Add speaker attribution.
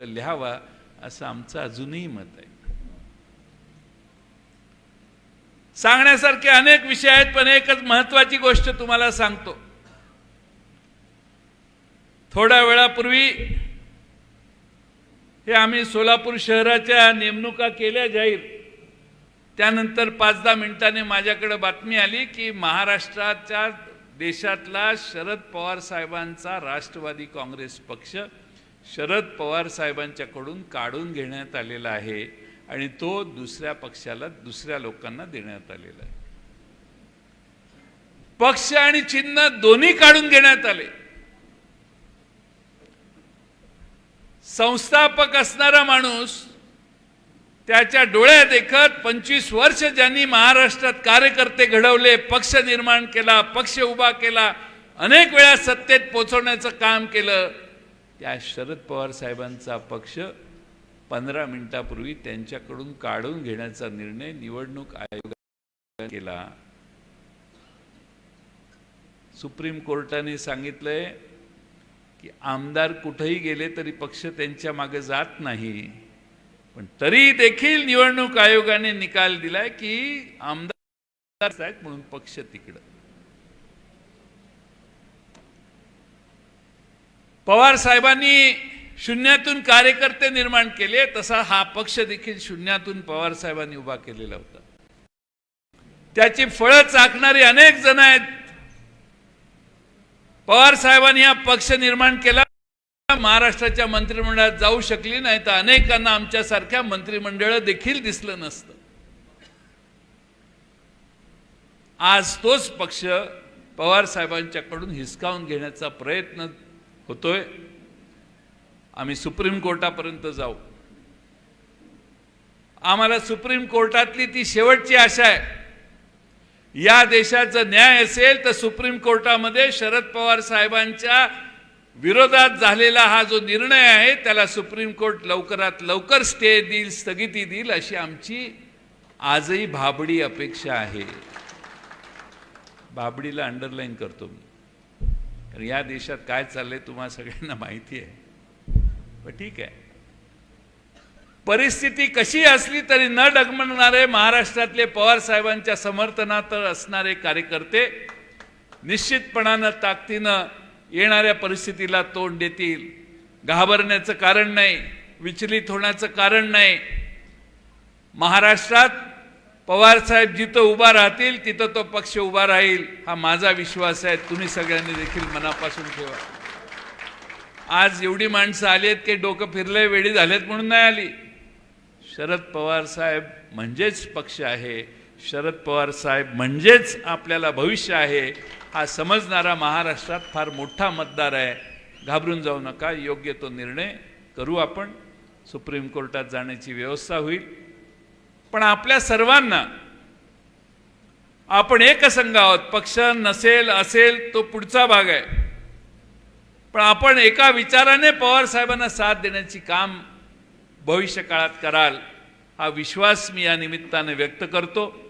Speaker 1: लिहावा असं आमचं अजूनही मत आहे. सांगण्यासारखे अनेक विषय आहेत पण एकच महत्वाची गोष्ट तुम्हाला सांगतो. थोड्या वेळापूर्वी हे आम्ही सोलापूर शहराच्या नेमणुका केल्या जाईल त्यानंतर पाच दहा मिनिटांनी माझ्याकडे बातमी आली की महाराष्ट्राच्या देशातला शरद पवार साहेबांचा राष्ट्रवादी काँग्रेस पक्ष शरद पवार साहेबांच्याकडून काढून घेण्यात आलेला आहे आणि तो दुसऱ्या पक्षाला दुसऱ्या लोकांना देण्यात आलेला आहे. पक्ष आणि चिन्ह दोन्ही काढून घेण्यात आले. संस्थापक असणारा माणूस त्याच्या डोळ्यात देखत पंचवीस वर्ष ज्यांनी महाराष्ट्रात कार्यकर्ते घडवले पक्ष निर्माण केला पक्ष उभा केला अनेक वेळा सत्तेत पोचवण्याचं काम केलं त्या शरद पवार साहेबांचा पक्ष पंधरा मिनिटापूर्वी त्यांच्याकडून काढून घेण्याचा निर्णय निवडणूक आयोगाने केला. सुप्रीम कोर्टाने सांगितलंय की आमदार कुठेही गेले तरी पक्ष त्यांच्या मागे जात नाही. पण तरी देखील निवडणूक आयोगाने निकाल दिलाय की आमदार आहेत म्हणून पक्ष तिकडं. पवार साहेबांनी शून्यातून कार्यकर्ते निर्माण केले तसा हा पक्ष देखील शून्यातून पवार साहेबांनी उभा केलेला होता. त्याची फळं चाकणारी अनेक जण आहेत. पवार साहेबांनी हा पक्ष निर्माण केला महाराष्ट्राच्या मंत्रिमंडळात जाऊ शकली नाही तर अनेकांना आमच्यासारख्या मंत्रिमंडळ देखील दिसलं नसतं. आज तोच पक्ष पवार साहेबांच्याकडून हिसकावून घेण्याचा प्रयत्न होतोय. आम्ही सुप्रीम कोर्टापर्यंत जाऊ. आम्हाला सुप्रीम कोर्टातली ती शेवटची आशा आहे. या देशाचा न्याय असेल तर सुप्रीम कोर्टामध्ये शरद पवार साहेबांच्या विरोधात झालेला हा जो निर्णय आहे त्याला सुप्रीम कोर्ट लवकरात लवकर स्टे देईल स्थगिती देईल अशी आमची आजही भाबडी अपेक्षा आहे. भाबडीला अंडरलाईन करतो मी. या देशात काय चाललंय तुम्हाला सगळ्यांना माहिती आहे. पण ठीक आहे. परिस्थिती कशी असली तरी न डगमगणारे महाराष्ट्रातले पवार साहेबांच्या समर्थनात असणारे कार्यकर्ते निश्चितपणानं ताकदीनं येणाऱ्या परिस्थितीला तोंड देतील. घाबरण्याचं कारण नाही विचलित होण्याचं कारण नाही. महाराष्ट्रात पवार साहेब जिथं उभा राहतील तिथं तो पक्ष उभा राहील हा माझा विश्वास आहे. तुम्ही सगळ्यांनी देखील मनापासून ठेवा. आज एवढी माणसं आली आहेत की डोकं फिरलंय वेळी झालेत म्हणून नाही आली. शरद पवार साहेब म्हणजेच पक्ष आहे. शरद पवार साहेब म्हणजेच आपल्याला भविष्य आहे. हा समजणारा महाराष्ट्रात फार मोठा मतदार आहे. घाबरून जाऊ नका योग्य तो निर्णय करू आपण. सुप्रीम कोर्टात जाण्याची व्यवस्था होईल. पण आपल्या सर्वांना आपण एकसंघ आहोत. पक्ष नसेल असेल तो पुढचा भाग आहे. पण आपण एका विचाराने पवार साहेबांना साथ देण्याची काम भविष्य काळात कराल हा विश्वास मी या निमित्ताने व्यक्त करतो.